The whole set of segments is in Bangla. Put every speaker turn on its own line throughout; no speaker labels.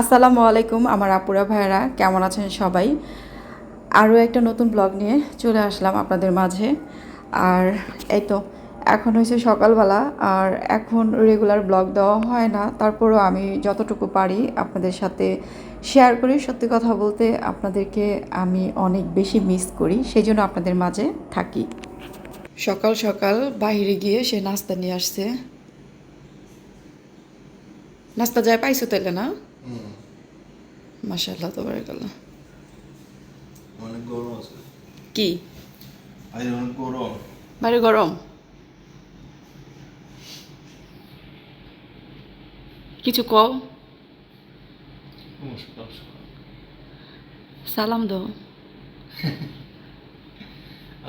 আসসালামু আলাইকুম আমার আপুরা ভাইয়েরা, কেমন আছেন সবাই? আরও একটা নতুন ব্লগ নিয়ে চলে আসলাম আপনাদের মাঝে। আর এই তো, এখন হয়েছে সকালবেলা, আর এখন রেগুলার ব্লগ দেওয়া হয় না, তারপরও আমি যতটুকু পারি আপনাদের সাথে শেয়ার করি। সত্যি কথা বলতে আপনাদেরকে আমি অনেক বেশি মিস করি সেই জন্য আপনাদের মাঝে থাকি। সকাল সকাল বাইরে গিয়ে সে নাস্তা নিয়ে আসছে। নাস্তা যায় পাইছো তাইলে না? মাশাল্লাহ তো বারাকাল্লাহ
অনেক গরম আছে।
কি?
আজ অনেক গরম।
বাইরে গরম। কিছু কও? সালাম দাও।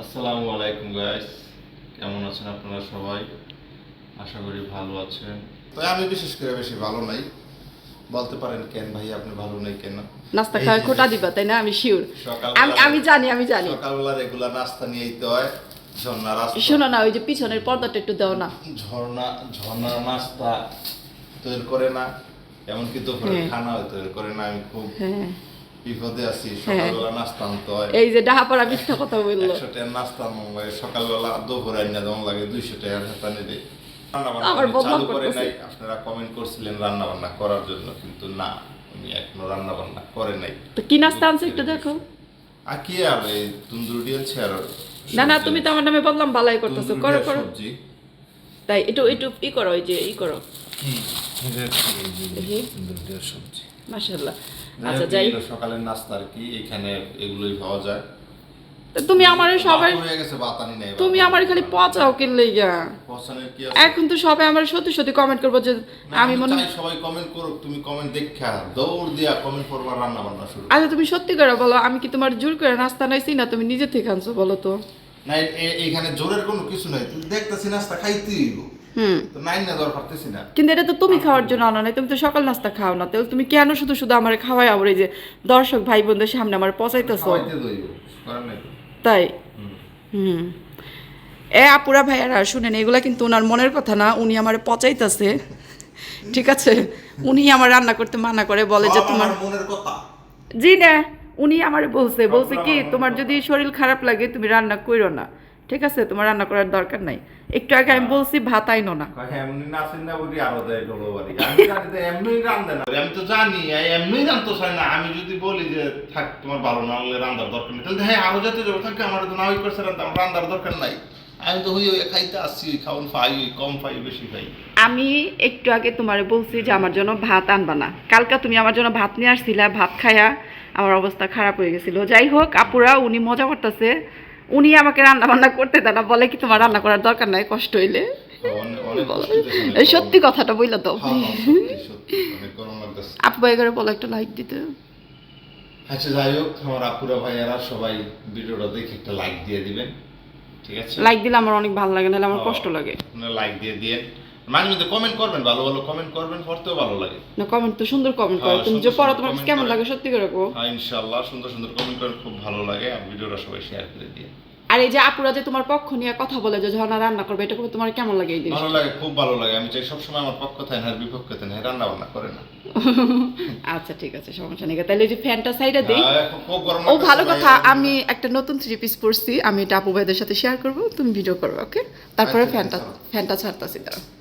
আসসালামু আলাইকুম গাইস কেমন আছেন আপনারা সবাই? আশা করি ভালো আছেন। তো আমি বিশেষ করে বেশি ভালো নাই। বলতে পারেন কেন ভাই আপনি ভালো নাই কেন?
নাস্তা খাওয়ার খোটা দিবা তাই না? আমি শিওর আমি আমি জানি আমি জানি।
সকালবেলা রেগুলার নাস্তা নিয়ে যেতে হয় ঝর্ণা রাস্তা।
শোনো না ওই যে পিছনের পর্দাটা একটু দাও না।
ঝর্ণা ঝর্ণার নাস্তা তৈরি করে না এমনকি দুপুরে
হ্যাঁ।
খানা তৈরি করে না আমি খুব
হ্যাঁ।
বিপদে আছি সকালবেলা নাস্তা আনতে হয়।
এই যে ডাহাপাড়া মিথ্যা কথা বলল।
একশো টাকার নাস্তা লাগে সকালবেলা দুপুরে আইনা যেমন লাগে দুইশো টাকার হাতা নিলে। রান্না বান্না
আবার
আমি
বদনাম করতেছে।
আপনারা কমেন্ট করছিলেন রান্না বান্না করার জন্য কিন্তু না আমি এখনও রান্না বান্না করে নাই।
তো কি নাস্তা আনছে একটু দেখো।
আর কি আর এই তন্দুরি আছে আর
না না তুমি তো আমার নামে বললাম বালাই করতেছো। করো করো। তাই একটু একটু ই করো ওই যে ই করো।
যাই
আচ্ছা যাই।
সকালের নাস্তা আর কি। এখানে এগুলোই পাওয়া যায়।
তুমি আমার সবাই
হয়ে
তুমি আমার খালি পচাও কিনলে গা
কি আছে?
এখন তো সবাই আমার সত্যি সত্যি কমেন্ট করব যে আমি মনে
সবাই কমেন্ট করুক তুমি কমেন্ট দেখা দৌড় দিয়া কমেন্ট করবা রান্না বান্না শুরু
আচ্ছা তুমি সত্যি করে বলো আমি কি তোমার জোর করে নাস্তা নাইছি না তুমি নিজে থেকে আনছো বলো তো?
না এইখানে জোরের কোনো কিছু নাই। তুমি দেখতেছি নাস্তা খাইতেই
কিন্তু এটা তো তুমি খাওয়ার জন্য আনো নাই তুমি তো সকাল নাস্তা খাও না। তাহলে তুমি কেন শুধু শুধু আমার খাওয়াই আবার এই যে দর্শক ভাই বোনদের সামনে আমার পচাইতেছো? তাই?
হুম।
হুম। এ আপুরা ভাইয়ারা শুনেন এগুলা কিন্তু ওনার মনের কথা না উনি আমার পচাইতেছে। ঠিক আছে? উনি আমার রান্না করতে মানা করে বলে যে তোমার
মনের কথা।
জি না উনি আমার বলছে বলছে কি তোমার যদি শরীর খারাপ লাগে তুমি রান্না করো না। ঠিক আছে তোমার রান্না করার দরকার নাই। একটু আগে আমি বলছি ভাত আইনো না।
এমনি নাচেন না বলি আরও দেয় ডলো বাড়ি আমি এমনি রান্ধে না। আমি তো জানি এমনি রান্ধতে চাই না। আমি যদি বলি যে থাক তোমার ভালো না হলে রান্নার দরকার নেই তাহলে হ্যাঁ আরও যেতে যাব থাকে আমার তো না ওই করছে রান্না আমার রান্নার দরকার নাই। আমি তো হই ওই খাইতে আসছি খাওয়ান পাই কম পাই বেশি পাই
আমি একটু আগে তোমারে বলছি যে আমার জন্য ভাত আনবা না। কালকে তুমি আমার জন্য ভাত নিয়ে আসছিলা ভাত খায়া আমার অবস্থা খারাপ হয়ে গেছিল। যাই হোক আপুরা উনি মজা করতেছে। উনি আমাকে রান্না বান্না করতে দেয় না বলে কি তোমার রান্না করার দরকার নাই কষ্ট হইলে। সত্যি কথাটা বলল তো
হ্যাঁ, হ্যাঁ, লাগতেছে।
আপু ভাই করে বলো একটা লাইক দিতে।
আচ্ছা যাই হোক আমার আপুরা ভাইয়ারা সবাই ভিডিওটা দেখে একটা লাইক দিয়ে দিবেন ঠিক আছে?
লাইক দিলে আমার অনেক ভালো লাগে নাহলে আমার কষ্ট লাগে।
আপনারা লাইক দিয়ে দিয়ে মাঝে মধ্যে কমেন্ট করবেন ভালো ভালো কমেন্ট করবেন পড়তেও ভালো লাগে।
না কমেন্ট তো সুন্দর কমেন্ট করো তুমি যে পড়ো তোমার কেমন লাগে সত্যি করে কো
হ্যাঁ ইনশাআল্লাহ সুন্দর সুন্দর কমেন্ট করেন খুব ভালো লাগে। আর ভিডিওটা সবাই শেয়ার করে দিয়ে
আর এই যে আপুরা যে তোমার পক্ষ নিয়ে কথা বলে যে ঝর্ণা রান্না করবে এটা তোমার কেমন লাগে এই
ভালো লাগে খুব ভালো লাগে। আমি চাই সবসময় আমার পক্ষ থাকে না বিপক্ষ থাকে না রান্না বান্না করে না।
আচ্ছা ঠিক আছে সমস্যা নেই। তাহলে যে ফ্যানটা সাইডে দিই।
হ্যাঁ,
ও ভালো কথা
আমি-
আমি একটা নতুন থ্রি পিস পরছি। আমি এটা আপু ভাইদের সাথে শেয়ার করব তুমি ভিডিও করবে ওকে তারপরে
আচ্ছা,
ফ্যানটা
আচ্ছা।
ফ্যানটা ছাড়তাছি দাঁড়াও।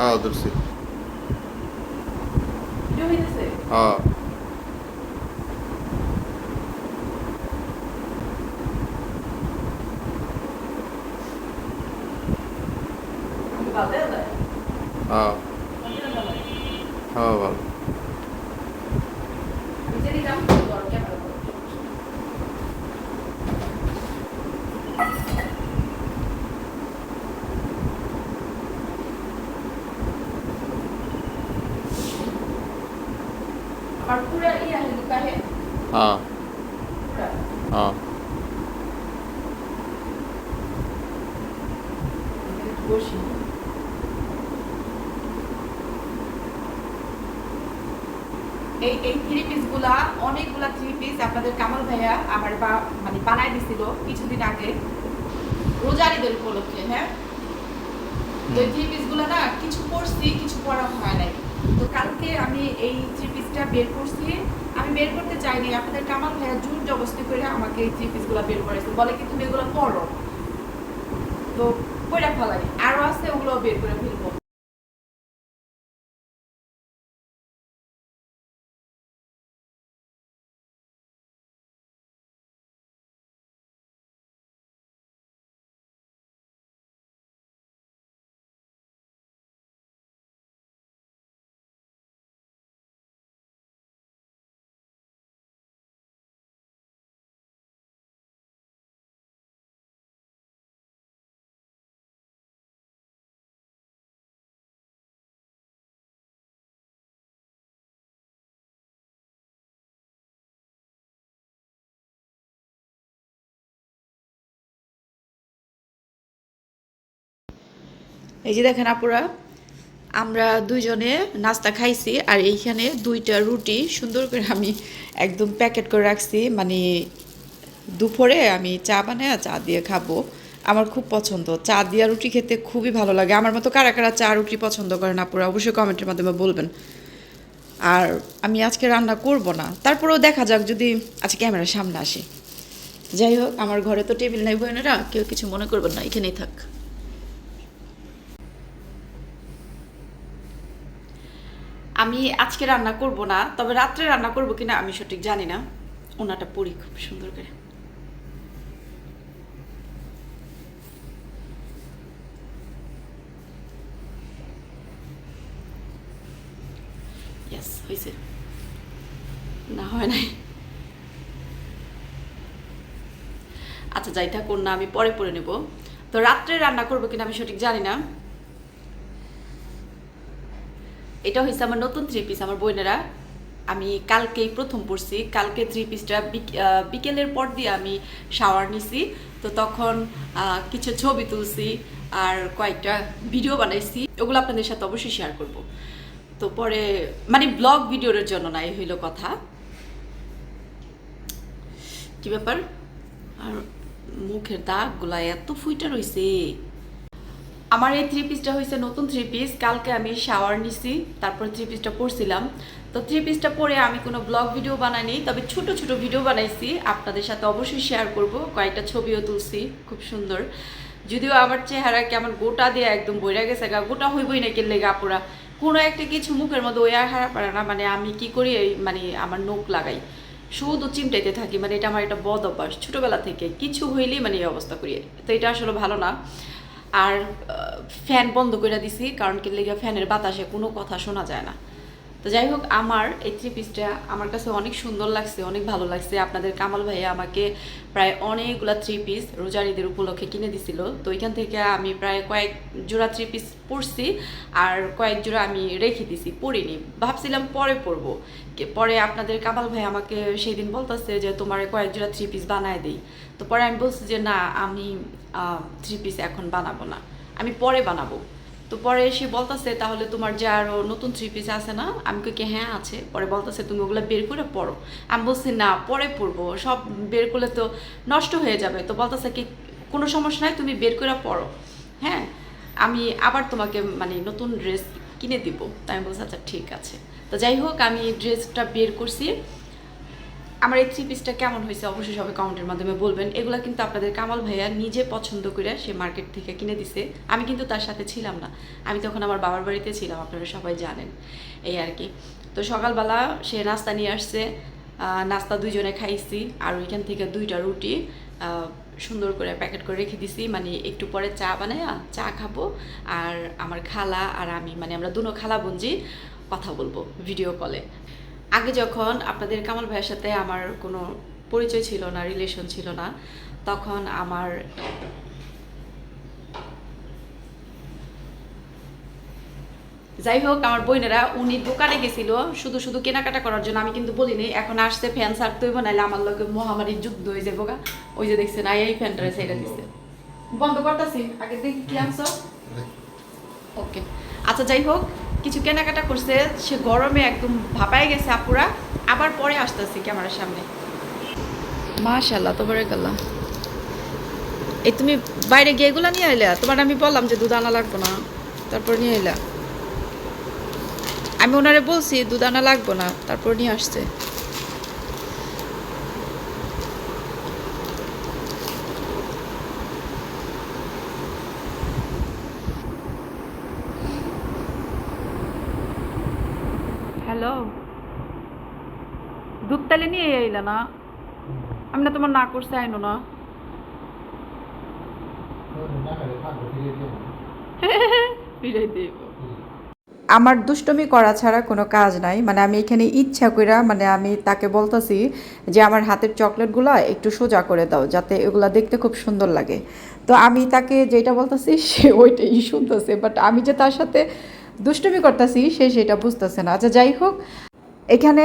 হ্যাঁ ধরছি। হ্যাঁ।
বসি এই এই থ্রি পিসগুলা অনেকগুলা থ্রি পিস আপনাদের কামাল ভাইয়া আমার বা মানে বানাই দিছিল কিছুদিন আগে। রোজার ঈদের উপলক্ষে হ্যাঁ? তো এই থ্রি পিসগুলো না কিছু পরছি কিছু পরা হয় নাই। তো কালকে আমি এই থ্রি পিসটা বের করছি। আমি বের করতে চাইনি আপনাদের কামাল ভাইয়া জোর জবস্তি করে আমাকে এই থ্রি পিসগুলো বের করেছে বলে কি তুমি এগুলো তো কইরা ফেলাই আরও আছে ওগুলো বের করে ফেলব। এই যে দেখেন আপুরা, আমরা দুইজনে নাস্তা খাইছি আর এইখানে দুইটা রুটি সুন্দর করে আমি একদম প্যাকেট করে রাখছি। মানে দুপুরে আমি চা বানায় চা দিয়ে খাব। আমার খুব পছন্দ। চা দিয়া রুটি খেতে খুবই ভালো লাগে। আমার মতো কারা কারা চা রুটি পছন্দ করেন আপুরা, অবশ্যই কমেন্টের মাধ্যমে বলবেন। আর আমি আজকে রান্না করব না। তারপরেও দেখা যাক যদি আজকে ক্যামেরার সামনে আসি। যাই হোক, আমার ঘরে তো টেবিল নাই বোনেরা, কেউ কিছু মনে করবেন না, এখানেই থাক। আমি আজকে রান্না করব না, তবে রাত্রে রান্না করব কিনা আমি সঠিক জানি না। ওনাটা পরি, খুব সুন্দর করে। হয়েছে না, হয় নাই। আচ্ছা যাই থাকুন না, আমি পরে পরে নেব। তো রাত্রে রান্না করব কিনা আমি সঠিক জানি না। এটা হয়েছে আমার নতুন থ্রি পিস আমার বোনেরা। আমি কালকেই প্রথম পড়ছি কালকে থ্রি পিসটা বিকেলের পর দিয়ে আমি শাওয়ার নিছি। তো তখন কিছু ছবি তুলছি আর কয়েকটা ভিডিও বানাইছি। ওগুলো আপনাদের সাথে অবশ্যই শেয়ার করব। তো পরে মানে ব্লগ ভিডিওর জন্য না, এই হইল কথা। কি ব্যাপার? আর মুখের দাগগুলা এত ফুইটা রইছে। আমার এই থ্রি পিসটা হয়েছে নতুন থ্রি পিস কালকে আমি শাওয়ার নিছি, তারপর থ্রি পিসটা পরছিলাম। তো থ্রি পিসটা পরে আমি কোনো ব্লগ ভিডিও বানাইনি তবে ছোট ছোট ভিডিও বানাইছি। আপনাদের সাথে অবশ্যই শেয়ার করব। কয়েকটা ছবিও তুলছি, খুব সুন্দর। যদিও আমার চেহারা কেমন গোটা দিয়ে একদম বইরা গেছে গা, গোটা হইবই না কেলে গাপুরা কোনো একটা কিছু মুখের মধ্যে আর হারা পারে না মানে আমি কি করি মানে আমার নখ লাগাই। শুধু চিমটাইতে থাকি মানে এটা আমার একটা বদ অভ্যাস। ছোটোবেলা থেকে কিছু হইলেই মানে এই অবস্থা করি। তো এটা আসলে ভালো না। আর ফ্যান বন্ধ করে দিছি, কারণ কি লেগে ফ্যানের বাতাসে কোনো কথা শোনা যায় না। তো যাই হোক, আমার এই থ্রি পিসটা আমার কাছে অনেক সুন্দর লাগছে, অনেক ভালো লাগছে। আপনাদের কামাল ভাইয়া আমাকে প্রায় অনেকগুলা থ্রি পিস রোজার ঈদের উপলক্ষে কিনে দিছিল। তো ওইখান থেকে আমি প্রায় কয়েক জোড়া থ্রি পিস পরছি আর কয়েক জোড়া আমি রেখে দিছি, পরিনি। ভাবছিলাম পরে পরবো। পরে আপনাদের কামাল ভাই আমাকে সেই দিন বলতেছে যে তোমার কয়েক জোড়া থ্রি পিস বানায় দিই। তো পরে আমি বলছি যে না, আমি থ্রি পিস এখন বানাবো না। আমি পরে বানাবো। তো পরে এসে বলতেছে, তাহলে তোমার যে আরও নতুন থ্রি পিস আছে না? আমি কি হ্যাঁ আছে। পরে বলতেছে, তুমি ওগুলো বের করে পড়ো। আমি বলছি, না, পরে পড়ব। সব বের করলে তো নষ্ট হয়ে যাবে। তো বলতেছে কি, কোনো সমস্যা নাই, তুমি বের করে পড়ো। হ্যাঁ আমি আবার তোমাকে মানে নতুন ড্রেস কিনে দিব। তাই আমি বলছি আচ্ছা ঠিক আছে। তো যাই হোক, আমি ড্রেসটা বের করছি। আমার এই থ্রি পিসটা কেমন হয়েছে অবশ্যই সবাই কমেন্টের মাধ্যমে বলবেন। এগুলো কিন্তু আপনাদের কামাল ভাইয়া নিজে পছন্দ করে সে মার্কেট থেকে কিনে দিছে। আমি কিন্তু তার সাথে ছিলাম না। আমি তখন আমার বাবার বাড়িতে ছিলাম, আপনারা সবাই জানেন এই আর কি। তো সকালবেলা সে নাস্তা নিয়ে আসছে নাস্তা দুইজনে খাইছি, আর ওইখান থেকে দুইটা রুটি সুন্দর করে প্যাকেট করে রেখে দিছি। মানে একটু পরে চা বানায় চা খাব, আর আমার খালা আর আমি মানে আমরা দুনো খালা বঞ্জি কথা বলব ভিডিও কলে আগে যখন আপনাদের কামাল ভাইয়ের সাথে আমার কোনো পরিচয় ছিল না রিলেশন ছিল না তখন আমার যাই হোক আমার বোনেরা উনি দোকানে গেছিল শুধু শুধু কেনাকাটা করার জন্য আমি কিন্তু বলিনি এখন আসছে ফ্যান সারতে হইব নাহলে আমার লোকে মহামারীর যুদ্ধ হয়ে যাব গা। ওই যে দেখছেন আই এই ফ্যানটা সাইডে দিচ্ছে বন্ধ করতেছি আগে দেখি কি আনছো ওকে আচ্ছা যাই হোক কিছু কেনাকাটা করছে, সে গরমে একদম ভাপায় গেছে আপুরা। আবার পরে আসতেছে ক্যামেরার সামনে। মাশাল্লাহ তো বড় গেল এই তুমি বাইরে গিয়ে এগুলা নিয়ে এলে তোমার আমি বললাম যে দুধ আনা লাগবো না। তারপর নিয়ে এলা আমি ওনারে বলছি, দুধ আনা লাগবো না। তারপর নিয়ে আসছে। দুধ নিয়ে আইলা না? আমি না তোমার না করছে, আইনো না। আমার দুষ্টমি করা ছাড়া কোনো কাজ নাই। মানে আমি এখানে ইচ্ছা কইরা মানে আমি তাকে বলতেছি যে আমার হাতের চকলেটগুলো একটু সোজা করে দাও, যাতে এগুলা দেখতে খুব সুন্দর লাগে। তো আমি তাকে যেটা বলতেছি, সে ওইটাই শুনতেছে। বাট আমি যে তার সাথে দুষ্টমি করতেছি, সে সেটা বুঝতেছে না। আচ্ছা যাই হোক। এখানে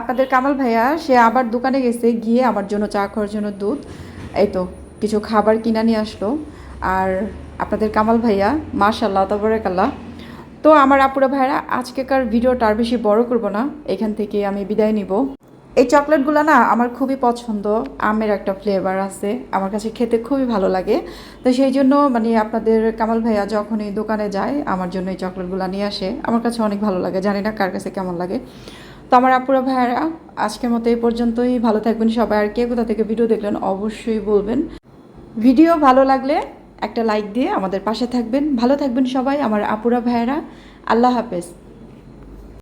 আপনাদের কামাল ভাইয়া, সে আবার দোকানে গেছে, গিয়ে আমার জন্য চা খাওয়ার জন্য দুধ, এই তো, কিছু খাবার কিনা নিয়ে আসলো। আর আপনাদের কামাল ভাইয়া মাশাল্লাহ তবরেকাল্লাহ। তো আমার আপুরা ভাইরা, আজকেকার ভিডিওটা আর বেশি বড় করব না, এখান থেকে আমি বিদায় নিব। এই চকলেটগুলো না, আমার খুবই পছন্দ, আমের একটা ফ্লেভার আছে, আমার কাছে খেতে খুবই ভালো লাগে। তো সেই জন্য মানে আপনাদের কামাল ভাইয়া যখন এই দোকানে যায়, আমার জন্য এই চকলেটগুলো নিয়ে আসে, আমার কাছে অনেক ভালো লাগে, জানি না কার কাছে কেমন লাগে। তো আমার আপুরা ভাইয়ারা, আজকের মতো এই পর্যন্তই। ভালো থাকবেন সবাই। আর কে কোথা থেকে ভিডিও দেখলেন অবশ্যই বলবেন। ভিডিও ভালো লাগলে একটা লাইক দিয়ে আমাদের পাশে থাকবেন। ভালো থাকবেন সবাই, আমার আপুরা ভাইয়েরা। আল্লাহ হাফেজ।